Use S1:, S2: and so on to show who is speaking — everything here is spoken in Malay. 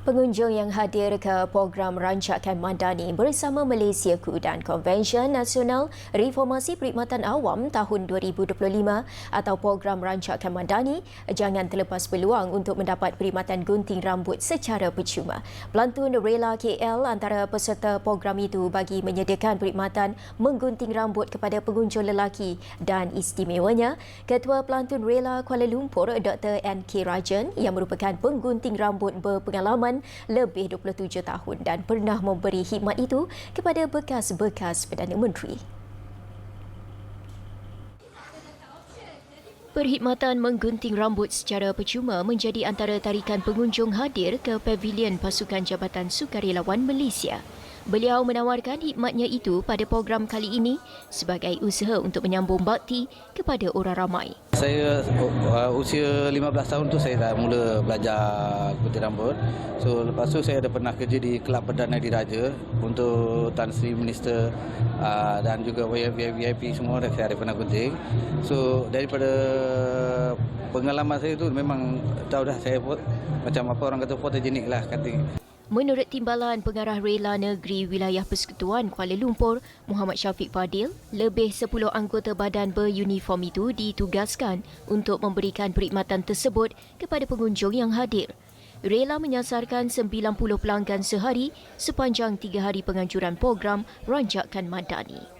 S1: Pengunjung yang hadir ke program Rancakan Madani bersama Malaysia Ku dan Konvensyen Nasional Reformasi Perkhidmatan Awam tahun 2025 atau program Rancakan Madani jangan terlepas peluang untuk mendapat perkhidmatan gunting rambut secara percuma. Pelantun Rela KL antara peserta program itu bagi menyediakan perkhidmatan menggunting rambut kepada pengunjung lelaki dan istimewanya Ketua Pelantun Rela Kuala Lumpur Dr. N.K. Rajan yang merupakan penggunting rambut berpengalaman lebih 27 tahun dan pernah memberi khidmat itu kepada bekas-bekas Perdana Menteri. Perkhidmatan menggunting rambut secara percuma menjadi antara tarikan pengunjung hadir ke Pavilion Pasukan Jabatan Sukarelawan Malaysia. Beliau menawarkan hikmatnya itu pada program kali ini sebagai usaha untuk menyambung bakti kepada orang ramai.
S2: Saya uh, usia 15 tahun tu saya dah mula belajar gunting rambut. So lepas tu saya ada pernah kerja di Kelab Perdana Diraja untuk Tan Sri Minister uh, dan juga VIP, semua saya ada pernah gunting. So daripada pengalaman saya tu memang tahu dah saya macam apa orang kata fotogenik lah kata.
S1: Menurut Timbalan Pengarah Rela Negeri Wilayah Persekutuan Kuala Lumpur, Muhammad Syafiq Fadil, lebih 10 anggota badan beruniform itu ditugaskan untuk memberikan perkhidmatan tersebut kepada pengunjung yang hadir. Rela menyasarkan 90 pelanggan sehari sepanjang 3 hari penganjuran program Rancakan Madani.